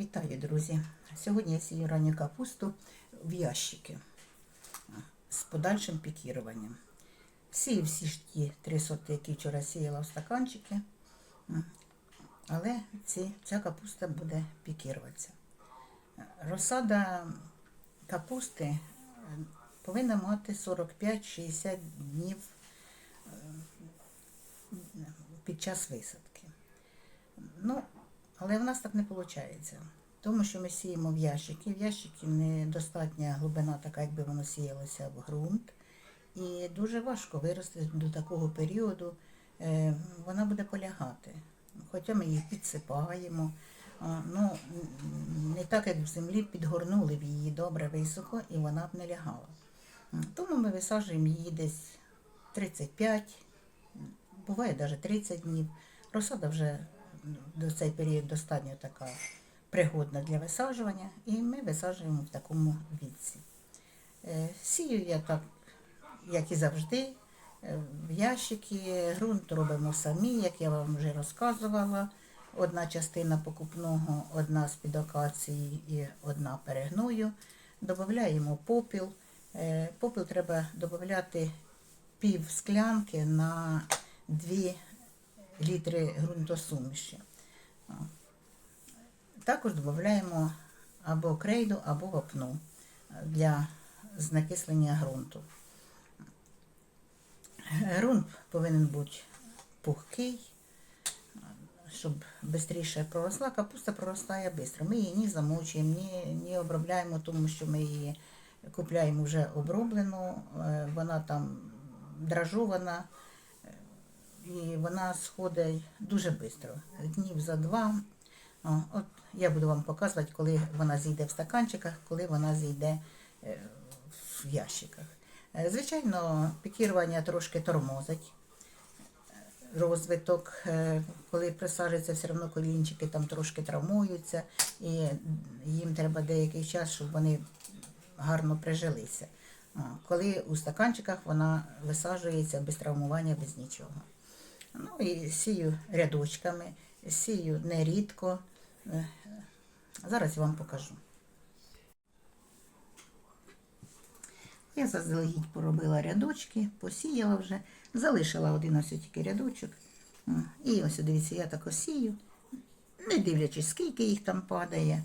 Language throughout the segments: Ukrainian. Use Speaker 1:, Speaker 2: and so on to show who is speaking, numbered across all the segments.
Speaker 1: Вітаю, друзі! Сьогодні я сію ранню капусту в ящики з подальшим пікіруванням. Сію всі ж ті три сорти, які вчора сіяла в стаканчики, але ці, ця капуста буде пікіруватися. Розсада капусти е, повинна мати 45-60 днів е, під час висадки. Але в нас так не виходить. Тому що ми сіємо в ящики. В ящики недостатня глибина, така якби воно сіялося в ґрунт. І дуже важко вирости до такого періоду. Е, Вона буде полягати. Хоча ми її підсипаємо. Ну, не так, як в землі, підгорнули б її добре високо, і вона б не лягала. Тому ми висаджуємо її десь 35, буває навіть 30 днів. Розсада вже до цей період достатньо така пригодна для висаджування, і ми висаджуємо в такому віці. Е, Сію я так, як і завжди, е, в ящики, ґрунт робимо самі, як я вам вже розказувала. Одна частина покупного, одна з під акації і одна перегною. Додаємо попіл. Е, Попіл треба додати пів склянки на 2 літри ґрунтосуміші. Також додаємо або крейду, або вапну для знакислення ґрунту. Ґрунт повинен бути пухкий, щоб швидше проросла. Капуста проростає швидко. Ми її ні замочуємо, ні, ні обробляємо, тому що ми її купляємо вже оброблену, е, вона там дражована і вона сходить дуже швидко, днів за два. От я буду вам показувати, коли вона зійде в стаканчиках, коли вона зійде е, в ящиках. Е, Звичайно, пікірування трошки тормозить розвиток, е, коли присаджується, все одно колінчики там трошки травмуються, і їм треба деякий час, щоб вони гарно прижилися. Коли у стаканчиках вона висаджується без травмування, без нічого. Ну і сію рядочками, сію нерідко. Е, Зараз я вам покажу. Я заздалегідь поробила рядочки, посіяла вже, залишила один ось тільки рядочок. І ось дивіться, я так осію, не дивлячись, скільки їх там падає.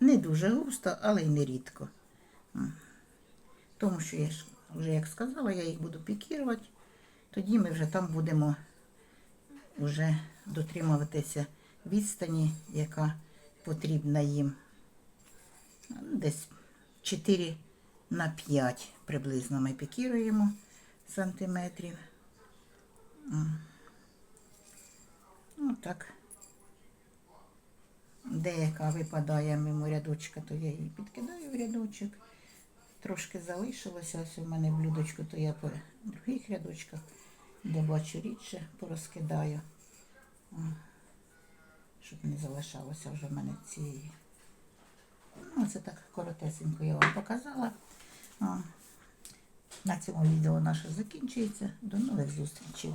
Speaker 1: Не дуже густо, але й не рідко. Тому що я ж вже як сказала, я їх буду пікірувати. Тоді ми вже там будемо вже дотримуватися відстані, яка потрібна їм. Ну, Десь 4 на 5 приблизно ми пікіруємо сантиметрів. М. Ну. Деяка випадає мимо рядочка, то я її підкидаю в рядочок. Трошки залишилося ось у мене блюдочко, то я по других рядочках, де бачу рідше, порозкидаю, щоб не залишалося вже в мене цієї. Ну, це так коротесенько я вам показала. На цьому відео наше закінчується. До нових зустрічей.